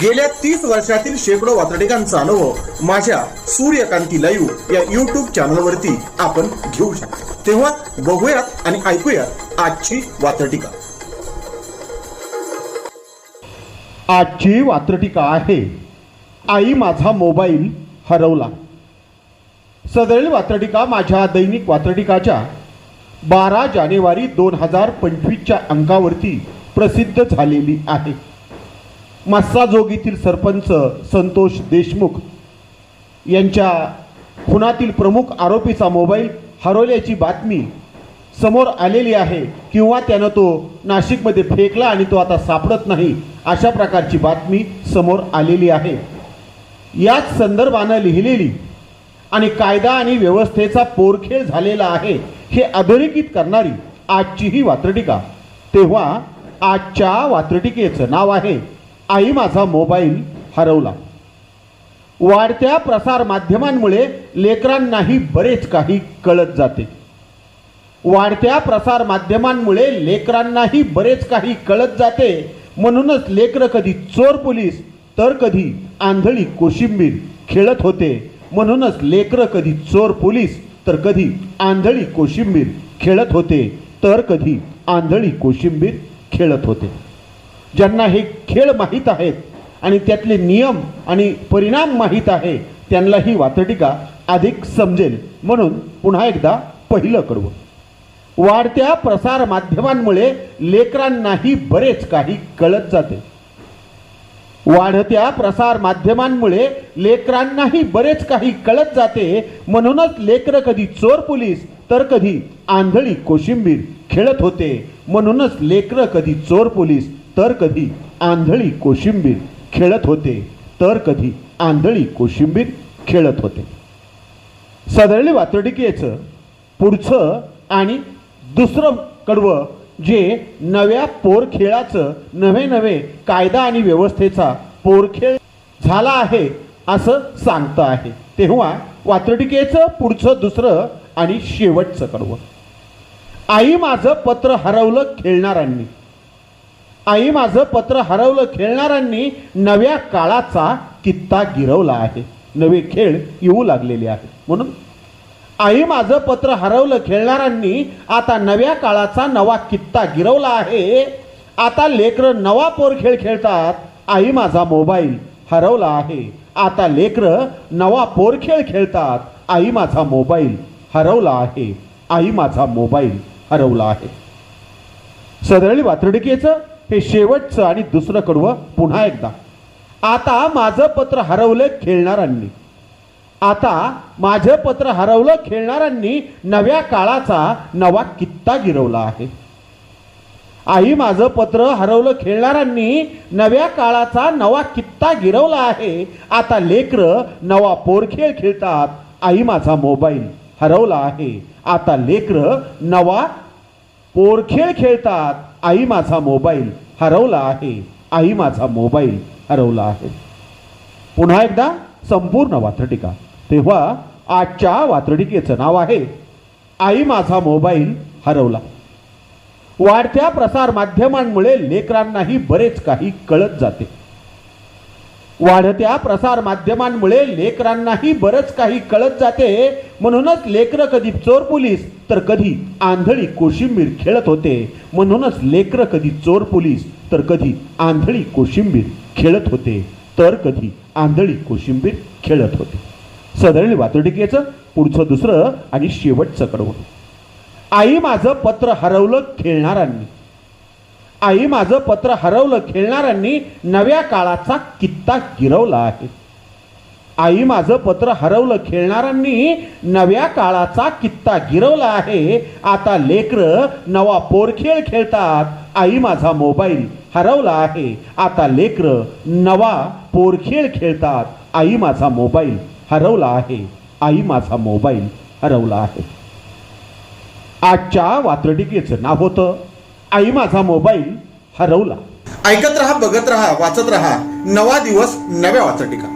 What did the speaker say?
गेल्या तीस वर्षातील शेकडो वातडिकांचा अनुभव माझ्या सूर्यकांती लाईव्ह या युट्यूब चॅनलवरती आपण घेऊ शकतो. तेव्हा बघूयात आणि ऐकूयात आजची वातडिका आजची वात्रटिका आहे आई माझा मोबाईल हरवला. सदैल वात्रटिका माझ्या दैनिक वात्रटिकाच्या बारा जानेवारी दोन हजार पंचवीसच्या अंकावरती प्रसिद्ध झालेली आहे. मस्साजोगीतील सरपंच संतोष देशमुख यांच्या खुनातील प्रमुख आरोपीचा मोबाईल हरवल्याची बातमी समोर आलेली आहे. किंवा त्यानं तो नाशिकमध्ये फेकला आणि तो आता सापडत नाही अशा प्रकारची बातमी समोर आलेली आहे. याच संदर्भानं लिहिलेली आणि कायदा आणि व्यवस्थेचा पोरखेळ झालेला आहे हे अधोरेखित करणारी आजची ही वात्रटिका. तेव्हा आजच्या वात्रटिकेचं नाव आहे आई माझा मोबाईल हरवला. वाढत्या प्रसार माध्यमांमुळे लेकरांनाही बरेच काही कळत जाते. वाढत्या प्रसार माध्यमांमुळे लेकरांनाही बरेच काही कळत जाते. म्हणूनच लेकरं कधी चोर पोलीस तर कधी आंधळी कोशिंबीर खेळत होते. म्हणूनच लेकरं कधी चोर पोलीस तर कधी आंधळी कोशिंबीर खेळत होते. तर कधी आंधळी कोशिंबीर खेळत होते. ज्यांना हे खेळ माहीत आहेत आणि त्यातले नियम आणि परिणाम माहीत आहे त्यांना ही वातटिका अधिक समजेल. म्हणून पुन्हा एकदा पहिलं कडवं वाढत्या प्रसार माध्यमांमुळे लेकरांनाही बरेच काही कळत जाते. वाढत्या प्रसार माध्यमांमुळे लेकरांनाही बरेच काही कळत जाते. म्हणूनच लेकरं कधी चोर पोलीस तर कधी आंधळी कोशिंबीर खेळत होते. म्हणूनच लेकरं कधी चोर पोलीस तर कधी आंधळी कोशिंबीर खेळत होते तर कधी आंधळी कोशिंबीर खेळत होते. सदरली वातडिकेचं पुढचं आणि दुसरं कडवं जे नव्या पोरखेळाचं नवे नवे कायदा आणि व्यवस्थेचा पोरखेळ झाला आहे असं सांगतं आहे. तेव्हा वात्रटिकेचं पुढचं दुसरं आणि शेवटचं कडवं. आई माझं पत्र हरवलं खेळणाऱ्यांनी. आई माझं पत्र हरवलं. खेळणाऱ्यांनी नव्या काळाचा कित्ता गिरवला आहे. नवे खेळ येऊ लागलेले आहेत. म्हणून आई माझं पत्र हरवलं. खेळणाऱ्यांनी आता नव्या काळाचा नवा कित्ता गिरवला आहे. आता लेकरं नवा पोर खेळ खेळतात. आई माझा मोबाईल हरवला आहे. आता लेकरं नवा पोर खेळ खेळतात. आई माझा मोबाईल हरवला आहे. आई माझा मोबाईल हरवला आहे. सदळी वात्रडिकेचं हे शेवटचं आणि दुसरं कडवं पुन्हा एकदा. आता माझं पत्र हरवलं खेळणाऱ्यांनी. आता माझं पत्र हरवलं खेळणाऱ्यांनी नव्या काळाचा नवा कित्ता गिरवला आहे. आई माझं पत्र हरवलं खेळणाऱ्यांनी नव्या काळाचा नवा कित्ता गिरवला आहे. आता लेकरं नवा पोरखेळ खेळतात. आई माझा मोबाईल हरवला आहे. आता लेकरं नवा पोरखेळ खेळतात. आई माझा मोबाईल हरवला आहे. आई माझा मोबाईल हरवला आहे. पुन्हा एकदा संपूर्ण वात्रटिका. तेव्हा आजच्या वात्रटिकेचं नाव आहे आई माझा मोबाईल हरवला. वाढत्या प्रसार माध्यमांमुळे लेकरांनाही बरेच काही कळत जाते. वाढत्या प्रसार माध्यमांमुळे लेकरांनाही बरंच काही कळत जाते. म्हणूनच लेकरं कधी चोर पोलीस तर कधी आंधळी कोशिंबीर खेळत होते. म्हणूनच लेकरं कधी चोर पोलीस तर कधी आंधळी कोशिंबीर खेळत होते. तर कधी आंधळी कोशिंबीर खेळत होते. सदरील वातोटिकेचं पुढचं दुसरं आणि शेवटचं कडवं आई माझं पत्र हरवलं खेळणारांनी आई माझं पत्र हरवलं खेळणाऱ्यांनी नव्या काळाचा कित्ता गिरवला आहे. आई माझं पत्र हरवलं खेळणाऱ्यांनी नव्या काळाचा कित्ता गिरवला आहे. आता लेकरं नवा पोरखेळ खेळतात. आई माझा मोबाईल हरवला आहे. आता लेकरं नवा पोरखेळ खेळतात. आई माझा मोबाईल हरवला आहे. आई माझा मोबाईल हरवला आहे. आजच्या वात्रटिकेचं नाव होतं आई माझा मोबाईल हरवला. ऐकत रहा बघत रहा वाचत रहा. नवा दिवस नव्या वाचटिका.